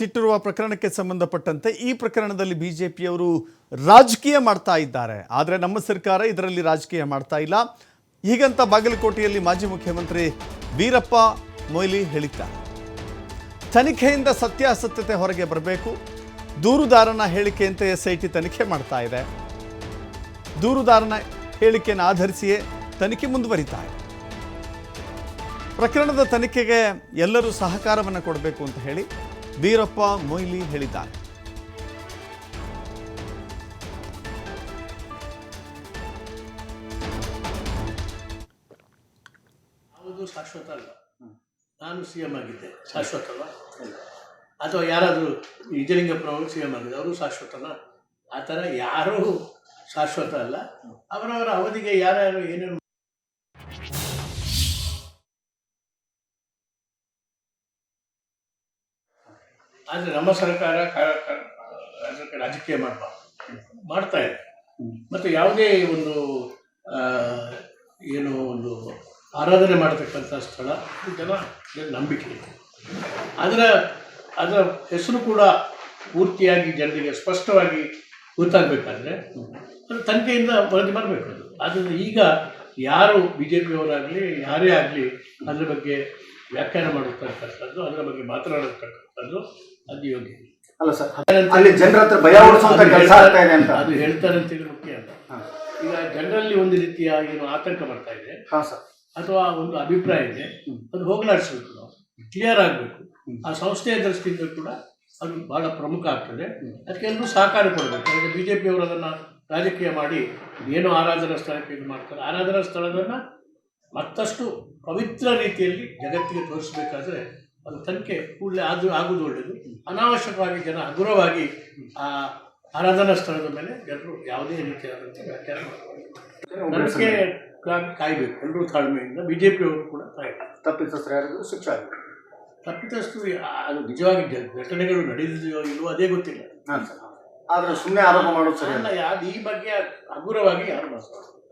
ತಿಟ್ಟಿರುವ ಪ್ರಕರಣಕ್ಕೆ ಸಂಬಂಧಪಟ್ಟಂತೆ ಈ ಪ್ರಕರಣದಲ್ಲಿ ಬಿಜೆಪಿಯವರು ರಾಜಕೀಯ ಮಾಡ್ತಾ ಇದ್ದಾರೆ. ಆದರೆ ನಮ್ಮ ಸರ್ಕಾರ ಇದರಲ್ಲಿ ರಾಜಕೀಯ ಮಾಡ್ತಾ ಇಲ್ಲ. ಹೀಗಂತ ಬಾಗಲಕೋಟೆಯಲ್ಲಿ ಮಾಜಿ ಮುಖ್ಯಮಂತ್ರಿ ವೀರಪ್ಪ ಮೊಯ್ಲಿ ಹೇಳಿದ್ದಾರೆ. ತನಿಖೆಯಿಂದ ಸತ್ಯಾಸತ್ಯತೆ ಹೊರಗೆ ಬರಬೇಕು. ದೂರುದಾರನ ಹೇಳಿಕೆಯಂತೆ ಎಸ್ ಐ ಟಿ ತನಿಖೆ ಮಾಡ್ತಾ ಇದೆ. ದೂರುದಾರನ ಹೇಳಿಕೆಯನ್ನು ಆಧರಿಸಿಯೇ ತನಿಖೆ ಮುಂದುವರಿತಾ ಇದೆ. ಪ್ರಕರಣದ ತನಿಖೆಗೆ ಎಲ್ಲರೂ ಸಹಕಾರವನ್ನು ಕೊಡಬೇಕು ಅಂತ ಹೇಳಿ ವೀರಪ್ಪ ಮೊಯ್ಲಿ ಹೇಳಿದ್ದಾರೆ. ಶಾಶ್ವತ ಅಲ್ಲ ನಾನು ಸಿ ಎಂ ಆಗಿದ್ದೆ. ಶಾಶ್ವತ ಅಲ್ಲ ಅಥವಾ ಯಾರಾದರೂ ನಿಜಲಿಂಗಪ್ಪನವರು ಸಿ ಎಂ ಆಗಿದ್ದೆ. ಅವರು ಶಾಶ್ವತನ? ಆ ಥರ ಯಾರೂ ಶಾಶ್ವತ ಅಲ್ಲ. ಅವರವರ ಅವಧಿಗೆ ಯಾರ್ಯಾರು ಏನೇನು ಆದರೆ ನಮ್ಮ ಸರ್ಕಾರ ರಾಜಕೀಯ ಮಾಡಬಾರ್ದು. ಮಾಡ್ತಾ ಇದೆ. ಮತ್ತು ಯಾವುದೇ ಒಂದು ಏನು ಒಂದು ಆರಾಧನೆ ಮಾಡತಕ್ಕಂಥ ಸ್ಥಳ ಜನ ನಂಬಿಕೆ. ಇದೆ ಅದರ ಅದರ ಹೆಸರು ಕೂಡ ಪೂರ್ತಿಯಾಗಿ ಜನರಿಗೆ ಸ್ಪಷ್ಟವಾಗಿ ಗೊತ್ತಾಗಬೇಕಾದ್ರೆ ಅದು ತನಿಖೆಯಿಂದ ವರದಿ ಬರಬೇಕು ಅದು. ಆದ್ದರಿಂದ ಈಗ ಯಾರು ಬಿ ಜೆ ಪಿಯವರಾಗಲಿ ಯಾರೇ ಆಗಲಿ ಅದರ ಬಗ್ಗೆ ವ್ಯಾಖ್ಯಾನ ಮಾಡಿರ್ತಕ್ಕಂಥದ್ದು ಅದರ ಬಗ್ಗೆ ಮಾತನಾಡಿರ್ತಕ್ಕಂಥದ್ದು ಅದು ಯೋಗ್ಯ. ಅಲ್ಲ ಸರ್ ಅಲ್ಲಿ ಜನರ ಹತ್ರ ಭಯ ಓಡಿಸುವಂತ ಅದು ಕೆಲಸ ಆಗ್ತಾ ಇದೆ ಅಂತ. ಅದು ಹೇಳ್ತಾರೆ ಅಂತೇಳಿ ಮುಖ್ಯ ಅಲ್ಲ. ಈಗ ಜನರಲ್ಲಿ ಒಂದು ರೀತಿಯ ಏನು ಆತಂಕ ಬರ್ತಾ ಇದೆ. ಹಾ ಸರ್. ಅಥವಾ ಒಂದು ಅಭಿಪ್ರಾಯ ಇದೆ. ಅದು ಹೋಗಲಾಡಿಸ್ಬೇಕು ನಾವು. ಕ್ಲಿಯರ್ ಆಗಬೇಕು. ಆ ಸಂಸ್ಥೆಯ ದೃಷ್ಟಿಯಿಂದ ಕೂಡ ಅದು ಬಹಳ ಪ್ರಮುಖ ಆಗ್ತದೆ. ಅದಕ್ಕೆ ಎಲ್ಲರೂ ಸಹಕಾರ ಕೊಡಬೇಕು. ಅದಕ್ಕೆ ಬಿ ಜೆ ಪಿಯವರು ಅದನ್ನು ರಾಜಕೀಯ ಮಾಡಿ ಏನು ಆರಾಧನಾ ಸ್ಥಳಕ್ಕೆ ಇದು ಮಾಡ್ತಾರೆ. ಆರಾಧನಾ ಸ್ಥಳಗಳನ್ನು ಮತ್ತಷ್ಟು ಪವಿತ್ರ ರೀತಿಯಲ್ಲಿ ಜಗತ್ತಿಗೆ ತೋರಿಸಬೇಕಾದ್ರೆ ಅದು ತನಿಖೆ ಕೂಡಲೇ ಆದ ಆಗುವುದು ಒಳ್ಳೆಯದು ಅನಾವಶ್ಯಕವಾಗಿ ಜನ ಹಗುರವಾಗಿ ಆ ಆರಾಧನಾ ಸ್ಥಳದ ಮೇಲೆ ಜನರು ಯಾವುದೇ ರೀತಿಯಾದಂಥ ವ್ಯಾಖ್ಯಾನ ಮಾಡಬಾರ್ದು ಕಾಯಬೇಕು. ಎಲ್ಲರೂ ತಾಳ್ಮೆಯಿಂದ ಬಿ ಜೆ ಪಿಯವರು ಕೂಡ ಕಾಯಬೇಕು ತಪ್ಪಿತಸ್ಥರು ಯಾರಿಗೂ ಶಿಕ್ಷೆ ಆಗಬೇಕು ತಪ್ಪಿತಸ್ಥರು ಅದು ನಿಜವಾಗಿ ಘಟನೆಗಳು ನಡೆದಿದೆಯೋ ಇಲ್ಲವೋ ಅದೇ ಗೊತ್ತಿಲ್ಲ. ಹಾಂ ಸರ್ ಆದ್ರೆ ಸುಮ್ಮನೆ ಆರೋಪ ಮಾಡೋದು ಸರಿ ಅಲ್ಲ. ಈ ಬಗ್ಗೆ ಹಗುರವಾಗಿ ಯಾರು ಮಾತಾಡೋದು?